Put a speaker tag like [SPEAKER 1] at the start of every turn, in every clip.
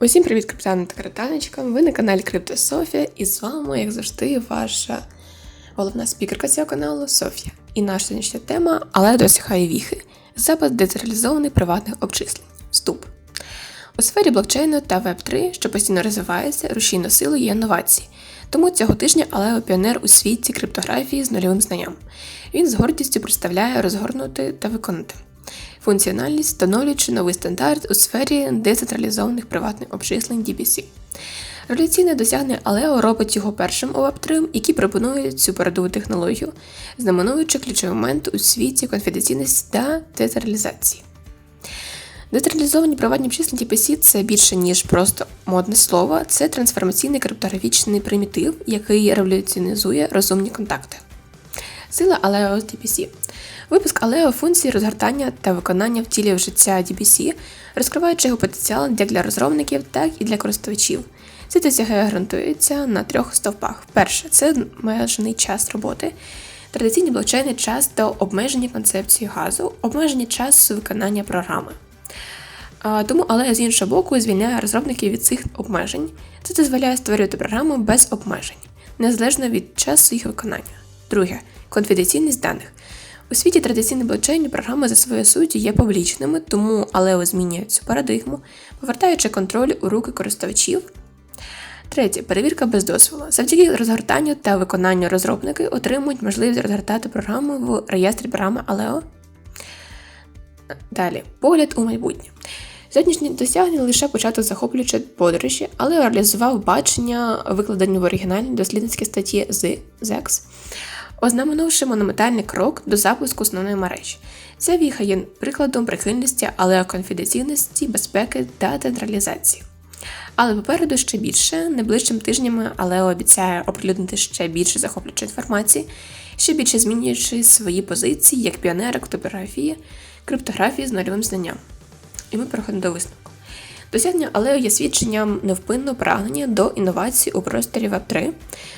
[SPEAKER 1] Усім привіт, криптани та криптаночкам! Ви на каналі Криптософія, і з вами, як завжди, ваша головна спікерка цього каналу Софія. І наша сьогоднішня тема, але досягає віхи. Запис децентралізованих приватних обчислень. Вступ. У сфері блокчейну та Web3, що постійно розвивається, рушійною силою є інновації. Тому цього тижня Алео піонер у світі криптографії з нульовим знанням. Він з гордістю представляє розгорнути та виконати функціональність, встановлюючи новий стандарт у сфері децентралізованих приватних обчислень DBC. Революційне досягнення Алео робить його першим у Web3, який пропонує цю передову технологію, знаменуючи ключовий момент у світі конфіденційності та децентралізації. Децентралізовані приватні обчислення DPC – це більше, ніж просто модне слово, це трансформаційний криптографічний примітив, який революціонізує розумні контакти. Сила Aleo DPC. Випуск Aleo функції розгортання та виконання втілює в життя DPC, розкриваючи його потенціал як для розробників, так і для користувачів. Це досягає гарантується на трьох стовпах. Перше це обмежений час роботи. Традиційні блокчейни часто обмежені концепцією газу, обмежені часу виконання програми. Тому, але з іншого боку, звільняє розробників від цих обмежень. Це дозволяє створювати програму без обмежень, незалежно від часу їх виконання. Друге конфіденційність даних. У світі традиційні блокчейні програми за своєю суттю є публічними, тому Алео змінює цю парадигму, повертаючи контроль у руки користувачів. Третє перевірка без дозволу. Завдяки розгортанню та виконанню розробники отримують можливість розгортати програму в реєстрі програми Aleo. Далі погляд у майбутнє. Сьогоднішні досягнення лише початок захоплюючи подорожі, але реалізував бачення, викладені в оригінальній дослідницькій статті з ZEX, ознаменувши монументальний крок до запуску основної мережі. Ця віха є прикладом прихильності, але конфіденційності, безпеки та централізації. Але попереду ще більше, найближчими тижнями, але обіцяє оприлюднити ще більше захоплюючої інформації, ще більше змінюючи свої позиції як піонери криптографії, криптографії з нульовим знанням. І ми переходимо до висновку. Досягнення Алео є свідченням невпинного прагнення до інновацій у просторі Web3,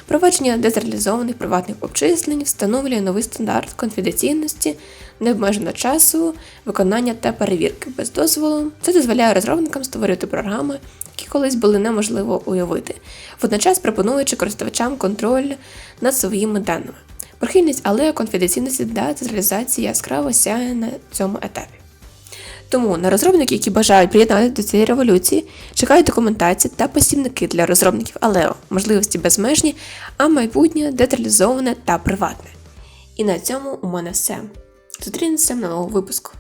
[SPEAKER 1] провадження децентралізованих приватних обчислень встановлює новий стандарт конфіденційності, необмеженого часу, виконання та перевірки без дозволу. Це дозволяє розробникам створювати програми, які колись були неможливо уявити, водночас пропонуючи користувачам контроль над своїми даними. Прихильність Алео конфіденційності та децентралізації яскраво сяє на цьому етапі. Тому на розробників, які бажають приєднатися до цієї революції, чекають документації та посібники для розробників Алео, можливості безмежні, а майбутнє деталізоване та приватне. І на цьому у мене все. Зустрінемося на новому випуску.